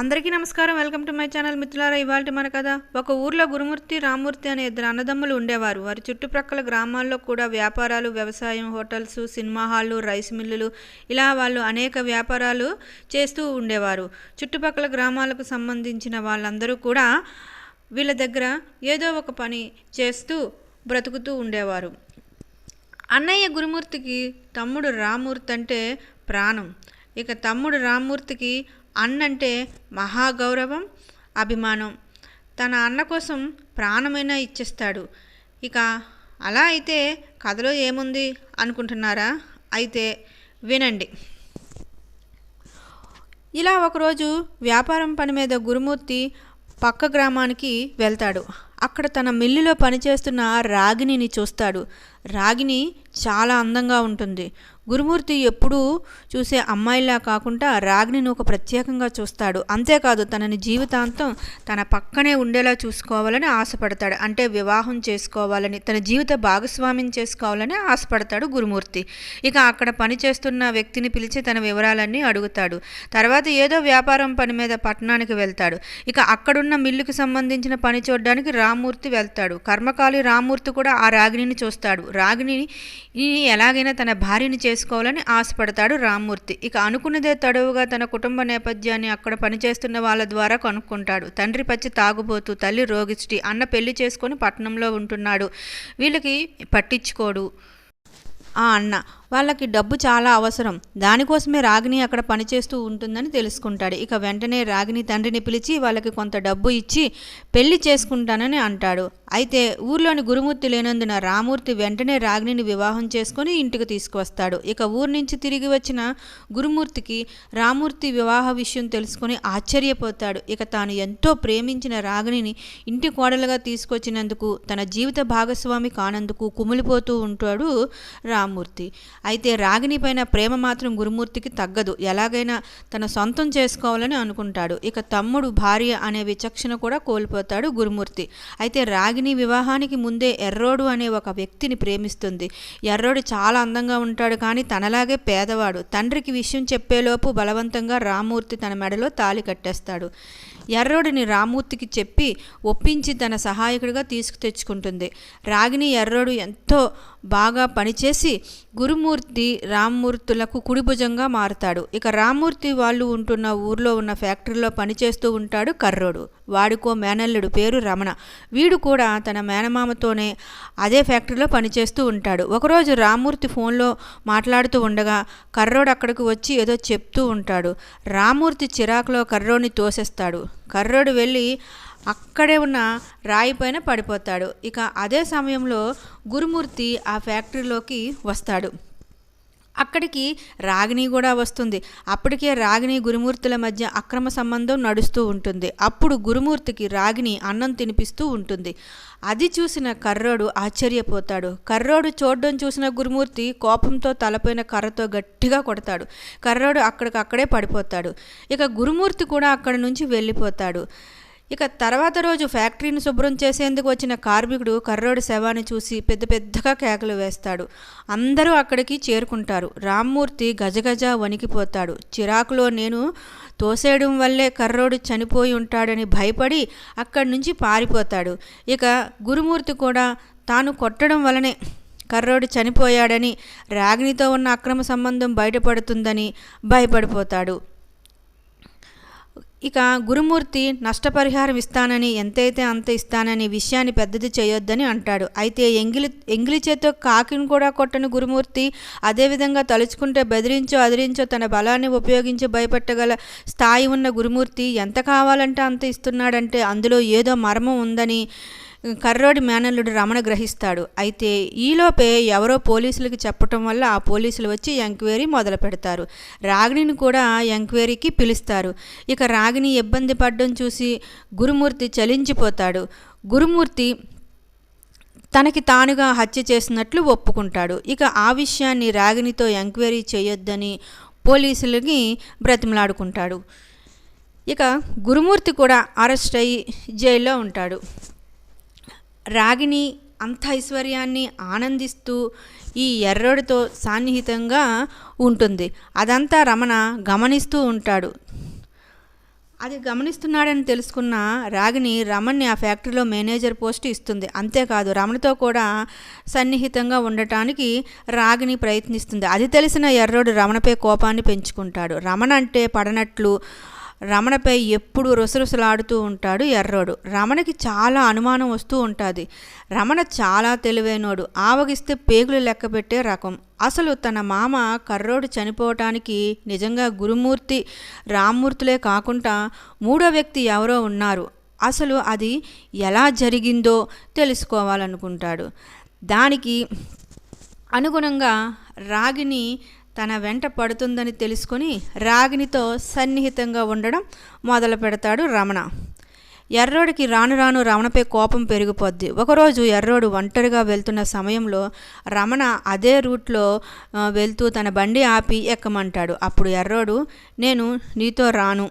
అందరికీ నమస్కారం. Welcome to my channel మిత్రులారా ఇవాళ మన కథ ఒక ఊర్లో గురుమూర్తి రామూర్తి అనే ఇద్దరు అన్నదమ్ములు ఉండేవారు. వారి చుట్టుప్రక్కల గ్రామాల్లో కూడా వ్యాపారాలు వ్యవసాయం హోటల్స్ సినిమా హాళ్ళు రైస్ మిల్లులు ఇలా వాళ్ళు అనేక వ్యాపారాలు చేస్తూ ఉండేవారు. చుట్టుపక్కల గ్రామాలకు సంబంధించిన వాళ్ళందరూ కూడా వీళ్ళ దగ్గర ఏదో ఒక పని చేస్తూ బ్రతుకుతూ ఉండేవారు. అన్నయ్య గురుమూర్తికి తమ్ముడు రామూర్తి అంటే ప్రాణం. ఇక తమ్ముడు రామ్మూర్తికి అన్నంటే మహాగౌరవం అభిమానం. తన అన్న కోసం ప్రాణమైనా ఇచ్చేస్తాడు. ఇక అలా అయితే కథలో ఏముంది అనుకుంటున్నారా? అయితే వినండి. ఇలా ఒకరోజు వ్యాపారం పని మీద గురుమూర్తి పక్క గ్రామానికి వెళ్తాడు. అక్కడ తన మిల్లులో పనిచేస్తున్న రాగిణిని చూస్తాడు. రాగిణి చాలా అందంగా ఉంటుంది. గురుమూర్తి ఎప్పుడూ చూసే అమ్మాయిలా కాకుండా రాగిణిని ఒక ప్రత్యేకంగా చూస్తాడు. అంతేకాదు తనని జీవితాంతం తన పక్కనే ఉండేలా చూసుకోవాలని ఆశపడతాడు. అంటే వివాహం చేసుకోవాలని తన జీవిత భాగస్వామ్యం చేసుకోవాలని ఆశపడతాడు గురుమూర్తి. ఇక అక్కడ పనిచేస్తున్న వ్యక్తిని పిలిచి తన వివరాలన్నీ అడుగుతాడు. తర్వాత ఏదో వ్యాపారం పని మీద పట్టణానికి వెళ్తాడు. ఇక అక్కడున్న మిల్లుకి సంబంధించిన పని చూడడానికి రామూర్తి వెళ్తాడు. కర్మకాలి రామూర్తి కూడా ఆ రాగిణిని చూస్తాడు. రాగిణిని ఈ ఎలాగైనా తన భార్యని చేసుకోవాలని ఆశపడతాడు రామ్మూర్తి. ఇక అనుకున్నదే తడవుగా తన కుటుంబ నేపథ్యాన్ని అక్కడ పనిచేస్తున్న వాళ్ళ ద్వారా కనుక్కుంటాడు. తండ్రి పచ్చి తాగుబోతూ తల్లి రోగిష్టి అన్న పెళ్ళి చేసుకొని పట్టణంలో ఉంటున్నాడు. వీళ్ళకి పట్టించుకోడు ఆ అన్న. వాళ్ళకి డబ్బు చాలా అవసరం. దానికోసమే రాగిని అక్కడ పనిచేస్తూ ఉంటుందని తెలుసుకుంటాడు. ఇక వెంటనే రాగిని తండ్రిని పిలిచి వాళ్ళకి కొంత డబ్బు ఇచ్చి పెళ్ళి చేసుకుంటానని అంటాడు. అయితే ఊర్లోని గురుమూర్తి లేనందున రామూర్తి వెంటనే రాగిని వివాహం చేసుకొని ఇంటికి తీసుకువస్తాడు. ఇక ఊరు నుంచి తిరిగి వచ్చిన గురుమూర్తికి రామూర్తి వివాహ విషయం తెలుసుకొని ఆశ్చర్యపోతాడు. ఇక తాను ఎంతో ప్రేమించిన రాగిణిని ఇంటి కోడలుగా తీసుకొచ్చినందుకు తన జీవిత భాగస్వామి కానందుకు కుమిలిపోతూ ఉంటాడు రామూర్తి. అయితే రాగిణి పైన ప్రేమ మాత్రం గురుమూర్తికి తగ్గదు. ఎలాగైనా తన సొంతం చేసుకోవాలని అనుకుంటాడు. ఇక తమ్ముడు భార్య అనే విచక్షణ కూడా కోల్పోతాడు గురుమూర్తి. అయితే రాగిణి వివాహానికి ముందే ఎర్రోడు అనే ఒక వ్యక్తిని ప్రేమిస్తుంది. ఎర్రోడు చాలా అందంగా ఉంటాడు కానీ తనలాగే పేదవాడు. తండ్రికి విషయం చెప్పేలోపు బలవంతంగా రామూర్తి తన మెడలో తాళి కట్టేస్తాడు. ఎర్రోడిని రామూర్తికి చెప్పి ఒప్పించి తన సహాయకుడిగా తీసుకు తెచ్చుకుంటుంది. రాగిని ఎర్రోడు ఎంతో బాగా పనిచేసి గురుమూర్తి రామ్మూర్తులకు కుడిభుజంగా మారుతాడు. ఇక రామ్మూర్తి వాళ్ళు ఉంటున్న ఊర్లో ఉన్న ఫ్యాక్టరీలో పనిచేస్తూ ఉంటాడు కర్రోడు. వాడికో మేనల్లుడు పేరు రమణ. వీడు కూడా తన మేనమామతోనే అదే ఫ్యాక్టరీలో పనిచేస్తూ ఉంటాడు. ఒకరోజు రామ్మూర్తి ఫోన్లో మాట్లాడుతూ ఉండగా కర్రోడు అక్కడికి వచ్చి ఏదో చెప్తూ ఉంటాడు. రామ్మూర్తి చిరాకులో కర్రోని తోసేస్తాడు. కర్రోడు వెళ్ళి అక్కడే ఉన్న రాయి పైన పడిపోతాడు. ఇక అదే సమయంలో గురుమూర్తి ఆ ఫ్యాక్టరీలోకి వస్తాడు. అక్కడికి రాగిణి కూడా వస్తుంది. అప్పటికే రాగిణి గురుమూర్తుల మధ్య అక్రమ సంబంధం నడుస్తూ ఉంటుంది. అప్పుడు గురుమూర్తికి రాగిణి అన్నం తినిపిస్తూ ఉంటుంది. అది చూసిన కర్రోడు ఆశ్చర్యపోతాడు. కర్రోడు చూడడం చూసిన గురుమూర్తి కోపంతో తలపైన కర్రతో గట్టిగా కొడతాడు. కర్రోడు అక్కడికక్కడే పడిపోతాడు. ఇక గురుమూర్తి కూడా అక్కడి నుంచి వెళ్ళిపోతాడు. ఇక తర్వాత రోజు ఫ్యాక్టరీని శుభ్రం చేసేందుకు వచ్చిన కార్మికుడు కర్రోడి శవాన్ని చూసి పెద్ద పెద్దగా కేకలు వేస్తాడు. అందరూ అక్కడికి చేరుకుంటారు. రామ్మూర్తి గజగజ వణికిపోతాడు. చిరాకులో నేను తోసేయడం వల్లే కర్రోడు చనిపోయి ఉంటాడని భయపడి అక్కడి నుంచి పారిపోతాడు. ఇక గురుమూర్తి కూడా తాను కొట్టడం వలనే కర్రోడు చనిపోయాడని రాగిణితో ఉన్న అక్రమ సంబంధం బయటపడుతుందని భయపడిపోతాడు. ఇక గురుమూర్తి నష్టపరిహారం ఇస్తానని ఎంతైతే అంత ఇస్తానని విషయాన్ని పెద్దది చేయొద్దని అంటాడు. అయితే ఎంగిలి ఎంగిలి చేతో కాకిని కూడా కొట్టని గురుమూర్తి అదేవిధంగా తలుచుకుంటే బెదిరించో అదిరించో తన బలాన్ని ఉపయోగించి భయపెట్టగల స్థాయి ఉన్న గురుమూర్తి ఎంత కావాలంటే అంత ఇస్తున్నాడంటే అందులో ఏదో మర్మం ఉందని కర్రోడి మేనల్లుడు రమణ గ్రహిస్తాడు. అయితే ఈలోపే ఎవరో పోలీసులకి చెప్పటం వల్ల ఆ పోలీసులు వచ్చి ఎంక్వైరీ మొదలు పెడతారు. రాగిణిని కూడా ఎంక్వైరీకి పిలుస్తారు. ఇక రాగిణి ఇబ్బంది పడడం చూసి గురుమూర్తి చలించిపోతాడు. గురుమూర్తి తనకి తానుగా హత్య చేసినట్లు ఒప్పుకుంటాడు. ఇక ఆ విషయాన్ని రాగిణితో ఎంక్వైరీ చేయొద్దని పోలీసులకి బ్రతిమలాడుకుంటాడు. ఇక గురుమూర్తి కూడా అరెస్ట్ అయ్యి జైల్లో ఉంటాడు. రాగిణి అంత ఐశ్వర్యాన్ని ఆనందిస్తూ ఈ ఎర్రోడితో సాన్నిహితంగా ఉంటుంది. అదంతా రమణ గమనిస్తూ ఉంటాడు. అది గమనిస్తున్నాడని తెలుసుకున్న రాగిని రమణ్ని ఆ ఫ్యాక్టరీలో మేనేజర్ పోస్ట్ ఇస్తుంది. అంతేకాదు రమణతో కూడా సన్నిహితంగా ఉండటానికి రాగిని ప్రయత్నిస్తుంది. అది తెలిసిన ఎర్రోడు రమణపై కోపాన్ని పెంచుకుంటాడు. రమణ అంటే పడనట్లు రమణపై ఎప్పుడు రుసరుసలాడుతూ ఉంటాడు ఎర్రోడు. రమణకి చాలా అనుమానం వస్తూ ఉంటుంది. రమణ చాలా తెలివైనోడు. ఆవగిస్తే పేగులు లెక్క పెట్టే రకం. అసలు తన మామ కర్రోడు చనిపోవటానికి నిజంగా గురుమూర్తి రామ్మూర్తులే కాకుండా మూడో వ్యక్తి ఎవరో ఉన్నారు. అసలు అది ఎలా జరిగిందో తెలుసుకోవాలనుకుంటాడు. దానికి అనుగుణంగా రాగిని తన వెంట పడుతుందని తెలుసుకొని రాగినితో సన్నిహితంగా ఉండడం మొదలు పెడతాడు రమణ. ఎర్రోడికి రాను రాను రమణపై కోపం పెరిగిపోద్ది. ఒకరోజు ఎర్రోడు ఒంటరిగా వెళ్తున్న సమయంలో రమణ అదే రూట్లో వెళ్తూ తన బండి ఆపి ఎక్కమంటాడు. అప్పుడు ఎర్రోడు నేను నీతో రాను.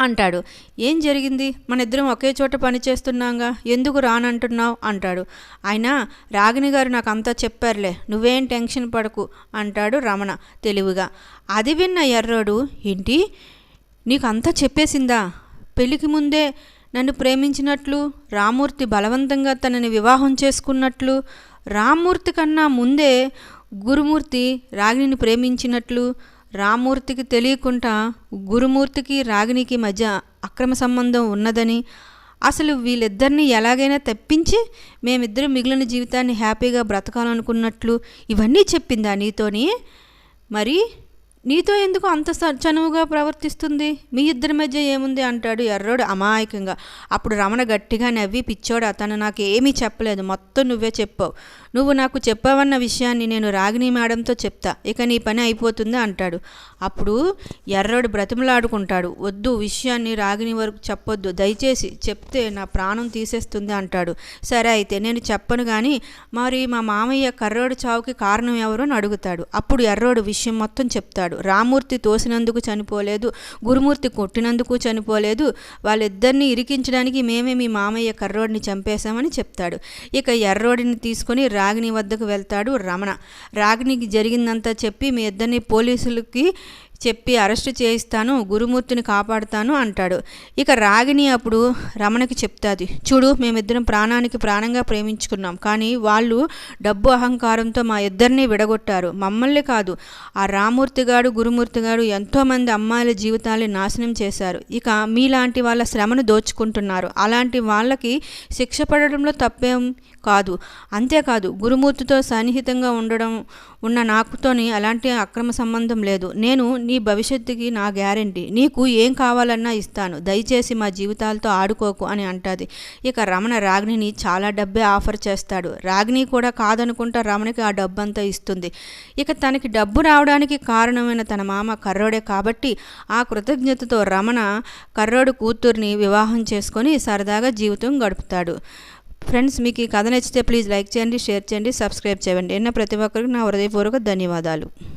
అంటాడు. ఏం జరిగింది? మన ఇద్దరం ఒకే చోట పని చేస్తున్నాగా. ఎందుకు రానంటున్నావు? అంటాడు. అయినా రాగిణి గారు నాకు అంతా చెప్పారులే. నువ్వేం టెన్షన్ పడకు అంటాడు రమణ తెలివిగా. అది విన్న ఎర్రోడు ఏంటి? నీకు అంతా చెప్పేసిందా? పెళ్ళికి ముందే నన్ను ప్రేమించినట్లు రామూర్తి బలవంతంగా తనని వివాహం చేసుకున్నట్లు రామ్మూర్తి కన్నా ముందే గురుమూర్తి రాగిణిని ప్రేమించినట్లు రామూర్తికి తెలియకుండా గురుమూర్తికి రాగిణికి మధ్య అక్రమ సంబంధం ఉన్నదని అసలు వీళ్ళిద్దరిని ఎలాగైనా తప్పించి మేమిద్దరం మిగిలిన జీవితాన్ని హ్యాపీగా బ్రతకాలనుకున్నట్లు ఇవన్నీ చెప్పిందా నీతోని? మరి నీతో ఎందుకు అంత చనువుగా ప్రవర్తిస్తుంది? మీ ఇద్దరి మధ్య ఏముంది? అంటాడు ఎర్రోడు అమాయకంగా. అప్పుడు రమణ గట్టిగా నవ్వి పిచ్చోడు అతను నాకు ఏమీ చెప్పలేదు. మొత్తం నువ్వే చెప్పావు. నువ్వు నాకు చెప్పావన్న విషయాన్ని నేను రాగిణి మేడంతో చెప్తా. ఇక నీ పని అయిపోతుంది అంటాడు. అప్పుడు ఎర్రోడు బ్రతిమలాడుకుంటాడు. వద్దు విషయాన్ని రాగిణి వరకు చెప్పొద్దు. దయచేసి చెప్తే నా ప్రాణం తీసేస్తుంది అంటాడు. సరే అయితే నేను చెప్పను కానీ మరి మా మామయ్య కర్రోడు చావుకి కారణం ఎవరో? అని అడుగుతాడు. అప్పుడు ఎర్రోడు విషయం మొత్తం చెప్తాడు. రామూర్తి తోసినందుకు చనిపోలేదు. గురుమూర్తి కొట్టినందుకు చనిపోలేదు. వాళ్ళిద్దరిని ఇరికించడానికి మేమే మీ మామయ్య కర్రోడిని చంపేశామని చెప్తాడు. ఇక ఎర్రోడిని తీసుకొని రాగిణి వద్దకు వెళ్తాడు రమణ. రాగిణికి జరిగిందంతా చెప్పి మీ ఇద్దరిని పోలీసులకి చెప్పి అరెస్టు చేయిస్తాను గురుమూర్తిని కాపాడుతాను అంటాడు. ఇక రాగిని అప్పుడు రమణకి చెప్తాది చూడు మేమిద్దరం ప్రాణానికి ప్రాణంగా ప్రేమించుకున్నాం కానీ వాళ్ళు డబ్బు అహంకారంతో మా ఇద్దరిని విడగొట్టారు. మమ్మల్ని కాదు ఆ రామూర్తిగాడు గురుమూర్తిగాడు ఎంతోమంది అమ్మాయిల జీవితాన్ని నాశనం చేశారు. ఇక మీలాంటి వాళ్ళ శ్రమను దోచుకుంటున్నారు. అలాంటి వాళ్ళకి శిక్ష పడడంలో తప్పేం కాదు. అంతేకాదు గురుమూర్తితో సన్నిహితంగా ఉండడం ఉన్న నాకుతోని అలాంటి అక్రమ సంబంధం లేదు. నేను నీ భవిష్యత్తుకి నా గ్యారంటీ. నీకు ఏం కావాలన్నా ఇస్తాను. దయచేసి మా జీవితాలతో ఆడుకోకు అని అంటుంది. ఇక రమణ రాగిణిని చాలా డబ్బే ఆఫర్ చేస్తాడు. రాగిణి కూడా కాదనుకుంటా రమణకి ఆ డబ్బంతా ఇస్తుంది. ఇక తనకి డబ్బు రావడానికి కారణమైన తన మామ కర్రోడే కాబట్టి ఆ కృతజ్ఞతతో రమణ కర్రోడు కూతుర్ని వివాహం చేసుకొని సరదాగా జీవితం గడుపుతాడు. ఫ్రెండ్స్ మీకు ఈ కథ నచ్చితే ప్లీజ్ లైక్ చేయండి షేర్ చేయండి సబ్స్క్రైబ్ చేయండి. ఎన్న ప్రతి ఒక్కరికి నా హృదయపూర్వక ధన్యవాదాలు.